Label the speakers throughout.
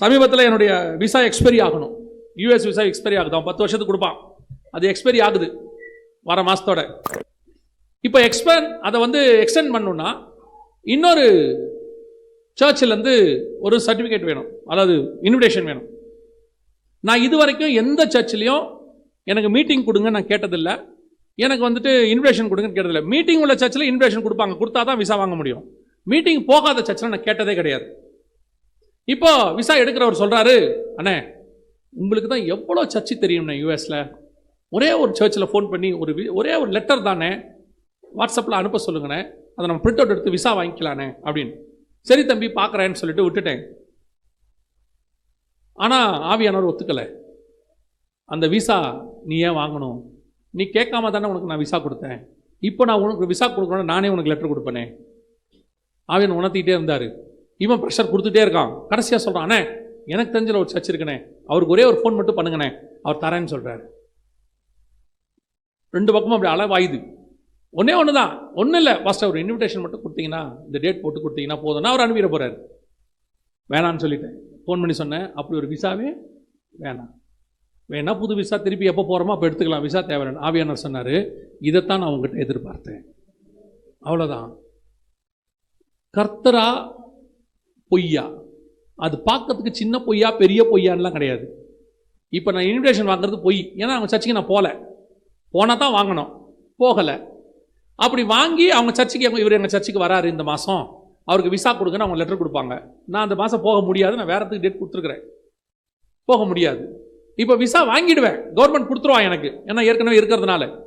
Speaker 1: சமீபத்தில் என்னுடைய visa expiry ஆகணும். யூஎஸ் விசா எக்ஸ்பைரி ஆகுது. அவன் பத்து வருஷத்துக்கு கொடுப்பான். அது எக்ஸ்பைரி ஆகுது. வர மாதத்தோட இப்போ எக்ஸ்பேன் அதை வந்து எக்ஸ்டெண்ட் பண்ணணும்னா இன்னொரு சர்ச்சிலேருந்து ஒரு சர்டிஃபிகேட் வேணும். அதாவது இன்விடேஷன் வேணும். நான் இது வரைக்கும் எந்த சர்ச்சிலையும் எனக்கு மீட்டிங் கொடுங்க நான் கேட்டதில்லை. எனக்கு வந்துட்டு இன்விடேஷன் கொடுங்கன்னு கேட்டதில்லை. மீட்டிங் உள்ள சர்ச்சில் இன்விடேஷன் கொடுப்பாங்க. கொடுத்தா தான் விசா வாங்க முடியும். மீட்டிங் போகாத சர்ச்சில் நான் கேட்டதே கிடையாது. இப்போ விசா எடுக்கிறவர் சொல்கிறாரு அண்ணே உங்களுக்கு தான் எவ்வளோ சர்ச்சு தெரியும்ண்ணே யூஎஸில் ஒரே ஒரு சர்ச்சில் ஃபோன் பண்ணி ஒரு வி- ஒரே ஒரு லெட்டர் தானே வாட்ஸ்அப்பில் அனுப்ப சொல்லுங்கண்ணே அதை நம்ம பிரிண்ட் அவுட் எடுத்து விசா வாங்கிக்கலானே அப்படின்னு. சரி தம்பி பார்க்குறேன்னு சொல்லிட்டு விட்டுட்டேன். ஆனால் ஆவியானவர் ஒத்துக்கலை. அந்த விசா நீ ஏன் வாங்கணும்? நீ கேட்காம தானே உனக்கு நான் விசா கொடுத்தேன். இப்போ நான் உனக்கு விசா கொடுக்கணும் நானே உனக்கு லெட்டர் கொடுப்பேனே. ஆவியன் உணர்த்திக்கிட்டே இருந்தார். இவன் ப்ரெஷர் கொடுத்துட்டே இருக்கான். கடைசியாக சொல்கிறான் அண்ணே எனக்கு தெரிஞ்சல ஒரு சர்ச் இருக்குண்ணே. அவருக்கு ஒரே ஒரு ஃபோன் மட்டும் பண்ணுங்கண்ணே. அவர் தரேன்னு சொல்கிறாரு ரெண்டு பக்கமும் அப்படி அளவாயுது. ஒன்றே ஒன்று தான் ஒன்றும் இல்லை. ஃபஸ்ட் அவர் இன்விடேஷன் மட்டும் கொடுத்தீங்கன்னா இந்த டேட் போட்டு கொடுத்தீங்கன்னா போதும்னா அவர் அனுப்பிட போகிறார் வேணான்னு சொல்லிட்டேன். ஃபோன் பண்ணி சொன்னேன். அப்படி ஒரு விசாவே வேணாம். வேணா புது விசா திருப்பி எப்போ போகிறோமோ அப்போ எடுத்துக்கலாம். விசா தேவையான ஆவியானர் சொன்னார் இதைத்தான் நான் உங்ககிட்ட எதிர்பார்த்தேன். அவ்வளோதான் கர்த்தரா பொய்யா. அது பார்க்கறதுக்கு சின்ன பொய்யா பெரிய பொய்யான்லாம் கிடையாது. இப்போ நான் இன்விடேஷன் வாங்குறது பொய். ஏன்னா அவங்க சர்ச்சுக்கு நான் போகல போனால் தான் வாங்கணும். போகலை. அப்படி வாங்கி அவங்க சர்ச்சுக்கு எங்க- இவர் எங்கள் சர்ச்சுக்கு வராரு இந்த மாதம் அவருக்கு விசா கொடுக்குன்னு அவங்க லெட்டர் கொடுப்பாங்க. நான் அந்த மாதம் போக முடியாது நான் வேறத்துக்கு டேட் கொடுத்துருக்குறேன். போக முடியாது. இப்போ விசா வாங்கிடுவேன். கவர்மெண்ட் கொடுத்துருவான் எனக்கு. ஏன்னா ஏற்கனவே இருக்கிறதுனால.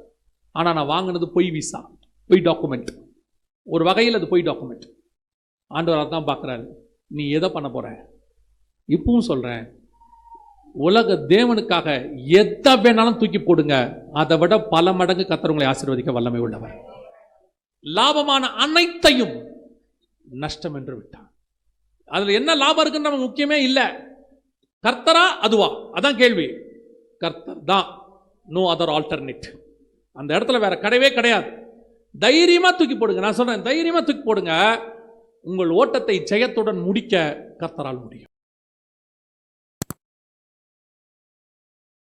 Speaker 1: ஆனால் நான் வாங்கினது பொய் விசா. பொய் டாக்குமெண்ட் ஒரு வகையில் அது பொய் டாக்குமெண்ட் ஆண்டவர் தான் பார்க்குறாரு. நீ எதை பண்ண போற? இப்பவும் சொல்கிறேன் உலக தேவனுக்காக எதை வேணாலும் தூக்கி போடுங்க. அதை விட பல மடங்கு கத்தரவங்களை ஆசீர்வதிக்க வல்லமை உள்ளவர். லாபமான அனைத்தையும் நஷ்டம் என்று விட்டான் அதில் என்ன லாபம் இருக்குன்னு நமக்கு முக்கியமே இல்லை. கர்த்தரா அதுவா? அதான் கேள்வி. கர்த்தர் தான். நோ அதர் ஆல்டர்னேட் அந்த இடத்துல வேற கிடையவே கிடையாது. தைரியமாக தூக்கி போடுங்க. நான் சொல்கிறேன் தைரியமாக தூக்கி போடுங்க. உங்கள் ஓட்டத்தை ஜெயத்துடன் முடிக்க கர்த்தரால் முடியும்.